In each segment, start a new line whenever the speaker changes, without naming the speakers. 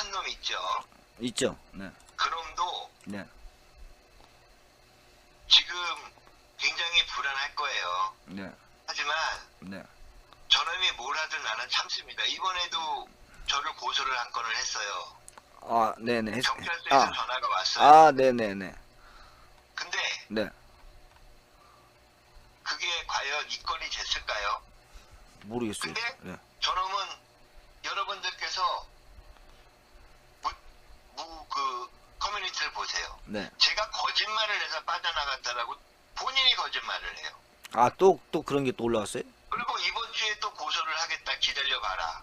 한 놈 있죠.
있죠. 네.
그놈도
네.
지금 굉장히 불안할 거예요.
네.
하지만
네.
저놈이 뭘 하든 나는 참습니다. 이번에도 저를 고소를 한 건을 했어요.
아, 네네. 했-
경찰서에서
아,
전화가 왔어요.
아, 네네네.
근데
네.
그게 과연 이건이 됐을까요?
모르겠어요.
근데
네.
저놈은 여러분들께서 그, 커뮤니티를 보세요.
네.
제가 거짓말을 해서 빠져나갔다라고 본인이 거짓말을 해요.
아, 또, 또 그런 게 또 올라왔어요?
그리고 이번 주에 또 고소를 하겠다 기다려봐라.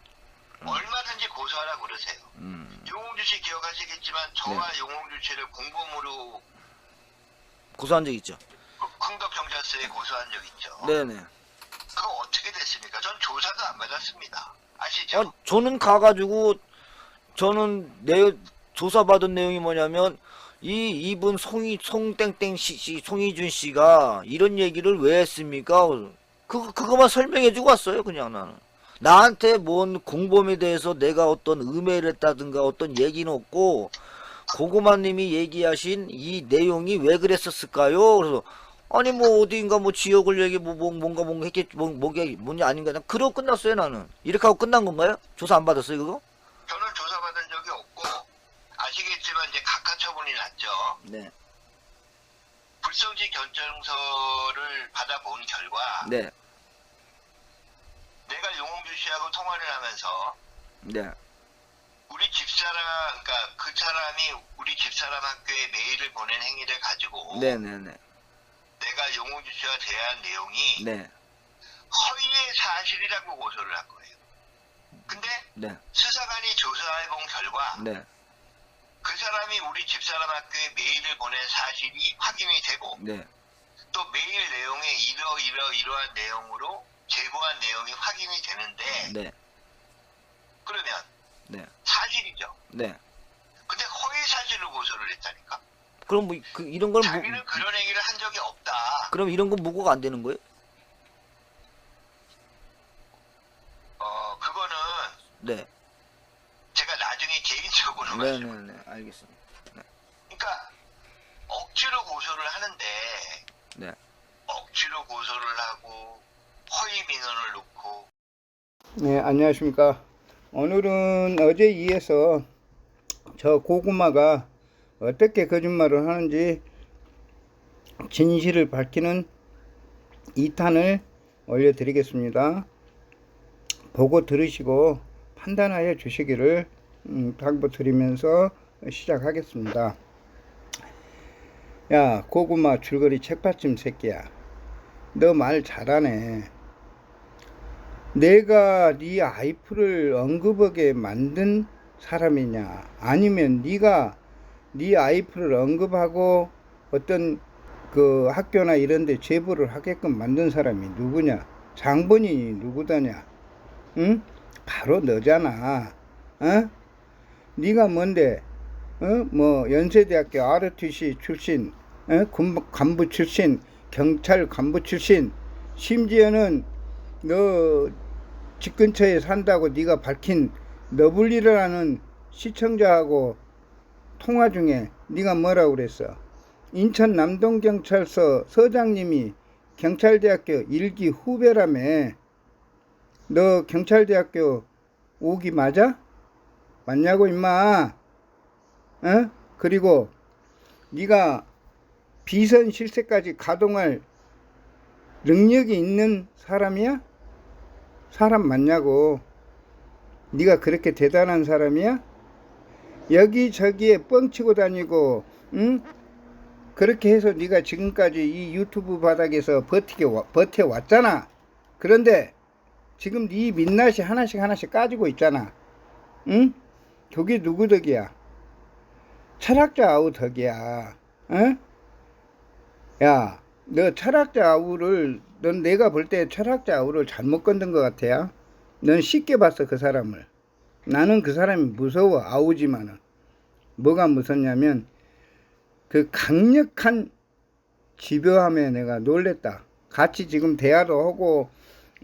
얼마든지 고소하라 그러세요.
음.
용홍주 씨 기억하시겠지만 저와 용홍주 씨를 공범으로
고소한 적 있죠?
흥덕 경찰서에 고소한 적 있죠.
네네.
그거 어떻게 됐습니까? 전 조사도 안 받았습니다. 아시죠?
아, 저는 가가지고, 저는 내, 조사받은 내용이 뭐냐면, 이, 이분 송이, 송땡땡 씨, 씨, 송희준 씨가 이런 얘기를 왜 했습니까? 그, 그거만 설명해주고 왔어요, 그냥 나는. 나한테 뭔 공범에 대해서 내가 어떤 음해를 했다든가 어떤 얘기는 없고, 고구마님이 얘기하신 이 내용이 왜 그랬었을까요? 그래서, 아니, 뭐, 어디인가, 뭐, 지역을 얘기, 뭐, 뭐 뭔가, 뭔가 했겠, 뭐, 뭐가, 뭔지 아닌가. 그냥 그러고 끝났어요, 나는. 이렇게 하고 끝난 건가요? 조사 안 받았어요, 그거?
저는 조사받은 적이 없고 아시겠지만 이제 각하 처분이 났죠.
네.
불성지 결정서를 받아본 결과
네.
내가 용홍주 씨하고 통화를 하면서
네.
우리 집사람, 그러니까 그 사람이 우리 집사람 학교에 메일을 보낸 행위를 가지고
네네네.
내가 용홍주 씨와 대화한 내용이
네.
허위의 사실이라고 고소를 한 거예요. 근데
네.
수사관이 조사해본 결과
네.
그 사람이 우리 집사람 학교에 메일을 보낸 사실이 확인이 되고
네.
또 메일 내용에 이러 이러 이러한 내용으로 제보한 내용이 확인이 되는데
네.
그러면
네.
사실이죠.
네.
근데 허위 사실로 고소를 했다니까.
그럼 뭐, 그, 이런 걸, 무,
자기는 그런 얘기를 한 적이 없다.
그럼 이런 건 무고가 안 되는 거예요?
어 그거는
네.
제가 나중에 개인적으로 말씀.
네네네. 알겠습니다.
그러니까 억지로 고소를 하는데
네.
억지로 고소를 하고 허위 민원을 놓고
네, 안녕하십니까. 오늘은 어제 이어서 저 고구마가 어떻게 거짓말을 하는지 진실을 밝히는 2탄을 올려드리겠습니다. 보고 들으시고 판단하여 주시기를 음, 당부 드리면서 시작하겠습니다. 야, 고구마 줄거리 책받침 새끼야. 너 말 잘하네. 내가 네 아이프를 언급하게 만든 사람이냐 아니면 네가 네 아이프를 언급하고 어떤 그 학교나 이런 데 제보를 하게끔 만든 사람이 누구냐 장본인이 누구다냐 응 바로 너잖아 어 네가 뭔데? 어 뭐 연세대학교 ROTC 출신 어? 군부 간부 출신 경찰 간부 출신. 심지어는 너 집 근처에 산다고 네가 밝힌 너블리라는 시청자하고 통화 중에 네가 뭐라고 그랬어? 인천 남동경찰서 서장님이 경찰대학교 일기 후배라며. 너 경찰대학교 오기 맞아? 맞냐고 임마 어? 그리고 네가 비선 실세까지 가동할 능력이 있는 사람이야? 사람 맞냐고. 네가 그렇게 대단한 사람이야? 여기저기에 뻥치고 다니고, 응? 그렇게 해서 네가 지금까지 이 유튜브 바닥에서 버티게 와- 버텨왔잖아. 그런데 지금 네 민낯이 하나씩 하나씩 까지고 있잖아. 응? 그게 누구 덕이야? 철학자 아우 덕이야. 응? 야, 너 철학자 아우를 넌 내가 볼 때 철학자 아우를 잘못 건든 것 같아요. 넌 쉽게 봤어 그 사람을. 나는 그 사람이 무서워 아우지만은 뭐가 무섭냐면 그 강력한 집요함에 내가 놀랬다. 같이 지금 대화도 하고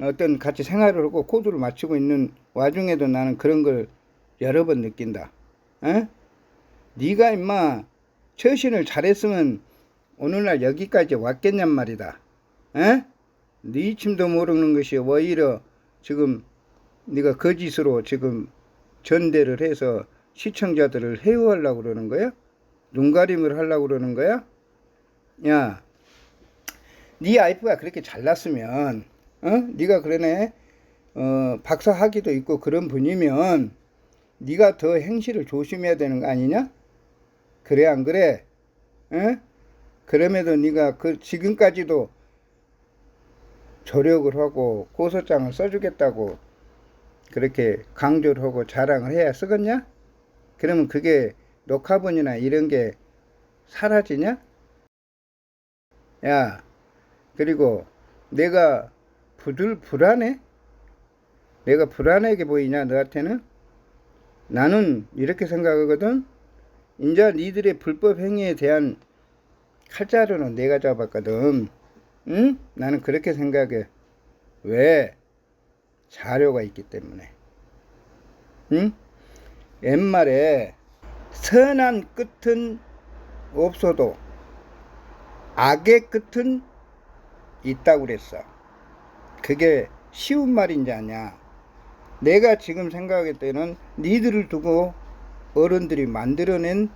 어떤 같이 생활을 하고 코드를 맞추고 있는 와중에도 나는 그런 걸 여러 번 느낀다. 어? 네가 임마 처신을 잘했으면 오늘날 여기까지 왔겠냔 말이다. 에? 네 침도 모르는 것이 오히려 지금 네가 거짓으로 지금 전대를 해서 시청자들을 해유하려고 그러는 거야? 눈가림을 하려고 그러는 거야? 야, 네 아이프가 그렇게 잘났으면, 어? 네가 그러네, 어, 박사 학위도 있고 그런 분이면 네가 더 행실을 조심해야 되는 거 아니냐? 그래 안 그래? 어? 그럼에도 네가 그 지금까지도 조력을 하고 고소장을 써주겠다고 그렇게 강조를 하고 자랑을 해야 쓰겠냐? 그러면 그게 녹화본이나 이런 게 사라지냐? 야, 그리고 내가 부들 불안해? 내가 불안하게 보이냐 너한테는? 나는 이렇게 생각하거든. 인자 니들의 불법 행위에 대한 칼자루는 내가 잡았거든. 응? 나는 그렇게 생각해. 왜? 자료가 있기 때문에. 응? 옛말에 선한 끝은 없어도 악의 끝은 있다고 그랬어. 그게 쉬운 말인지 아냐. 내가 지금 생각할 때는 니들을 두고 어른들이 만들어낸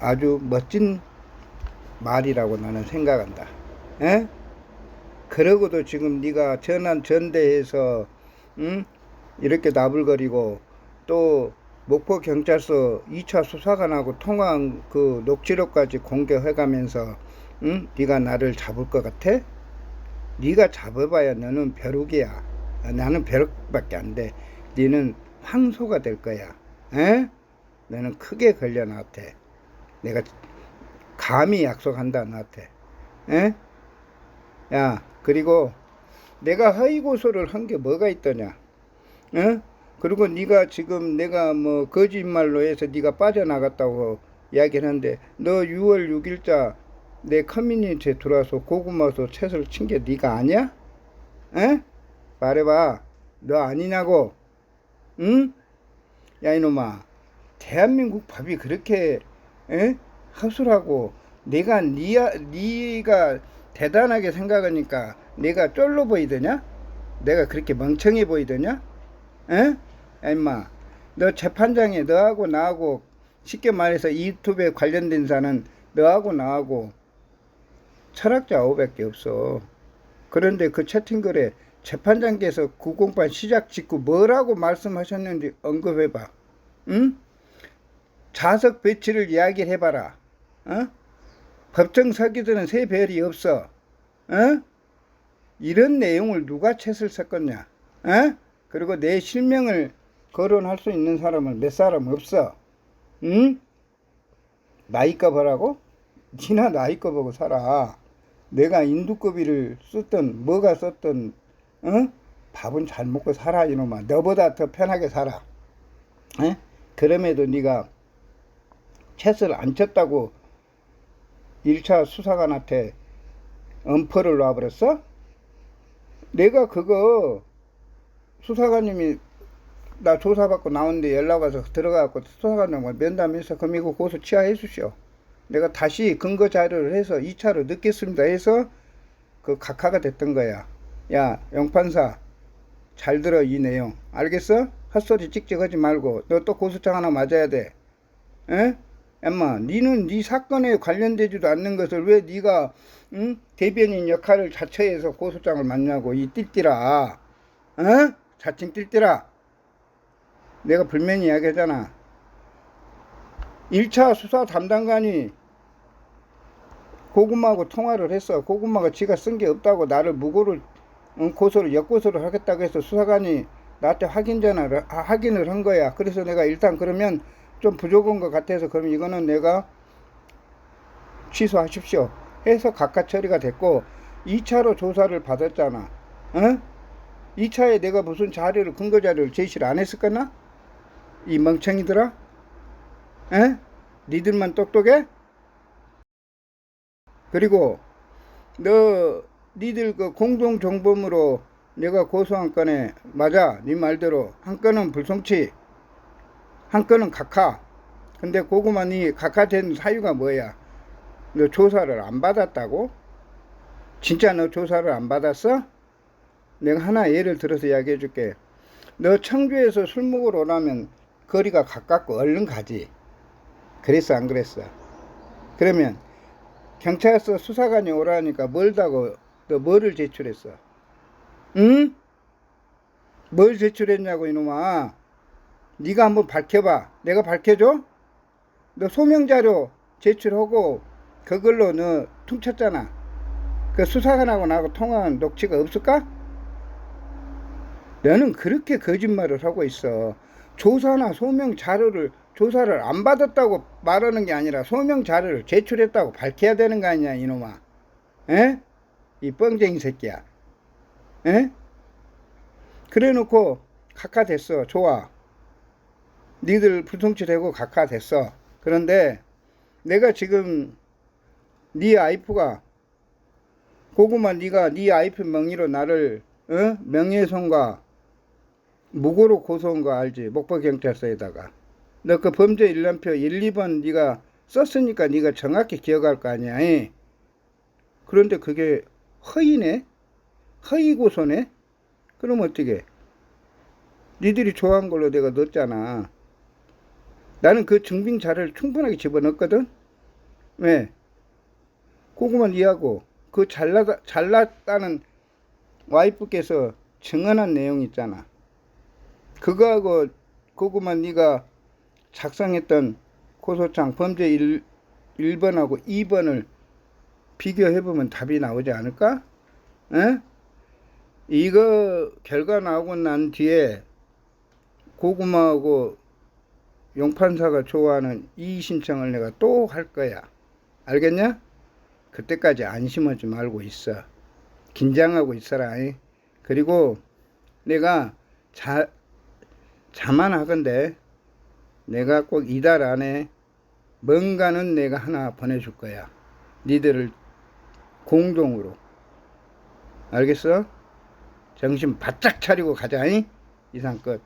아주 멋진 말이라고 나는 생각한다. 에? 그러고도 지금 네가 전환 전대에서 응? 이렇게 나불거리고 또 목포 경찰서 2차 수사관하고 통화한 그 녹취록까지 공개해가면서 응? 네가 나를 잡을 것 같아? 네가 잡아봐야 너는 벼룩이야. 아, 나는 벼룩밖에 안 돼. 너는 황소가 될 거야. 에? 너는 크게 걸려 나한테. 내가 감히 약속한다 나한테. 에? 야 그리고 내가 허위 고소를 한 게 뭐가 있더냐? 어? 그리고 네가 지금 내가 뭐 거짓말로 해서 네가 빠져나갔다고 이야기를 하는데 너 6월 6일자 내 커뮤니티에 들어와서 고구마서 채소를 친 게 네가 아니야? 에? 말해봐. 너 아니냐고? 응? 야 이놈아. 대한민국 밥이 그렇게 에? 허술하고 내가 니야 니가 대단하게 생각하니까 내가 쫄로 보이더냐? 내가 그렇게 멍청해 보이더냐? 에? 야 임마. 너 재판장에 너하고 나하고 쉽게 말해서 이 유튜브에 관련된 사는 너하고 나하고 철학자 500개 없어. 그런데 그 채팅글에 재판장께서 908 시작 직후 뭐라고 말씀하셨는지 언급해봐. 응? 좌석 배치를 이야기를 해봐라. 어? 법정 서기들은 세 별이 없어. 어? 이런 내용을 누가 채을 썼겠냐? 어? 그리고 내 실명을 거론할 수 있는 사람은 몇 사람 없어. 응? 나이가 보라고? 니나 나이가 보고 살아. 내가 인두꺼비를 썼던 뭐가 썼던 어? 밥은 잘 먹고 살아 이놈아. 너보다 더 편하게 살아. 에? 그럼에도 네가 채스를 안 쳤다고 1차 수사관한테 엄포를 놔버렸어? 내가 그거 수사관님이 나 조사받고 나오는데 연락 와서 들어가갖고 수사관님과 면담해서 그럼 이거 고소 취하해 주시오. 내가 다시 근거 자료를 해서 2차로 넣겠습니다 해서 그 각하가 됐던 거야. 야, 영판사 잘 들어 이 내용. 알겠어? 헛소리 찍찍하지 말고 너 또 고소장 하나 맞아야 돼. 에? 엄마, 니는 네 사건에 관련되지도 않는 것을 왜 네가 응? 대변인 역할을 자처해서 고소장을 맞냐고 이 띨띠라. 어? 자칭 띨띠라. 내가 불면이 이야기하잖아. 1차 수사 담당관이 고구마하고 통화를 했어. 고구마가 지가 쓴 게 없다고 나를 무고를 응, 고소를 역고소를 하겠다고 해서 수사관이 나한테 확인 전화를 아, 확인을 한 거야. 그래서 내가 일단 그러면 좀 부족한 것 같아서 그럼 이거는 내가 취소하십시오. 해서 각각 처리가 됐고 2차로 조사를 받았잖아. 어? 2차에 내가 무슨 자료를 근거 자료를 제시를 안 했을 거나? 이 멍청이들아? 에? 니들만 똑똑해? 그리고 너 니들 그 공동 정범으로 내가 고소한 건에 맞아 네 말대로 한 건은 불송치 한 건은 각하 근데 고구마니 각하된 사유가 뭐야? 너 조사를 안 받았다고? 진짜 너 조사를 안 받았어? 내가 하나 예를 들어서 이야기해 줄게. 너 청주에서 술 먹으러 오라면 거리가 가깝고 얼른 가지. 그랬어, 안 그랬어? 그러면 경찰서 수사관이 오라니까 멀다고 너 뭐를 제출했어? 응? 뭘 제출했냐고 이놈아. 네가 한번 밝혀봐. 내가 밝혀줘? 너 소명자료 제출하고 그걸로 너 퉁쳤잖아. 그 수사관하고 나하고 통화한 녹취가 없을까? 너는 그렇게 거짓말을 하고 있어. 조사나 소명 자료를 조사를 안 받았다고 말하는 게 아니라 소명 자료를 제출했다고 밝혀야 되는 거 아니야, 이놈아. 에? 이 뻥쟁이 새끼야. 에? 그래 놓고 각하 됐어. 좋아. 니들 불통치되고 각하 됐어. 그런데 내가 지금 네 아이프가 고구마 네가 네 아이프 명의로 나를 어? 명예훼손과 무고로 고소한 거 알지? 목포경찰서에다가 너 그 범죄 일람표 1, 2번 네가 썼으니까 네가 정확히 기억할 거 아니야. 이? 그런데 그게 허위네? 허위 고소네? 그럼 어떻게? 니들이 좋아한 걸로 내가 넣었잖아. 나는 그 증빙 자료를 충분하게 집어넣었거든? 왜? 고구마 니하고 그 잘나다, 잘났다는 와이프께서 증언한 내용 있잖아. 그거하고 고구마 니가 작성했던 고소장 범죄 1, 1번하고 2번을 비교해보면 답이 나오지 않을까? 에? 이거 결과 나오고 난 뒤에 고구마하고 용판사가 좋아하는 이의 신청을 내가 또 할 거야. 알겠냐? 그때까지 안심하지 말고 있어. 긴장하고 있어라. 이. 그리고 내가 자, 자만하건데 내가 꼭 이달 안에 뭔가는 내가 하나 보내줄 거야. 니들을 공동으로. 알겠어? 정신 바짝 차리고 가자. 이? 이상 끝.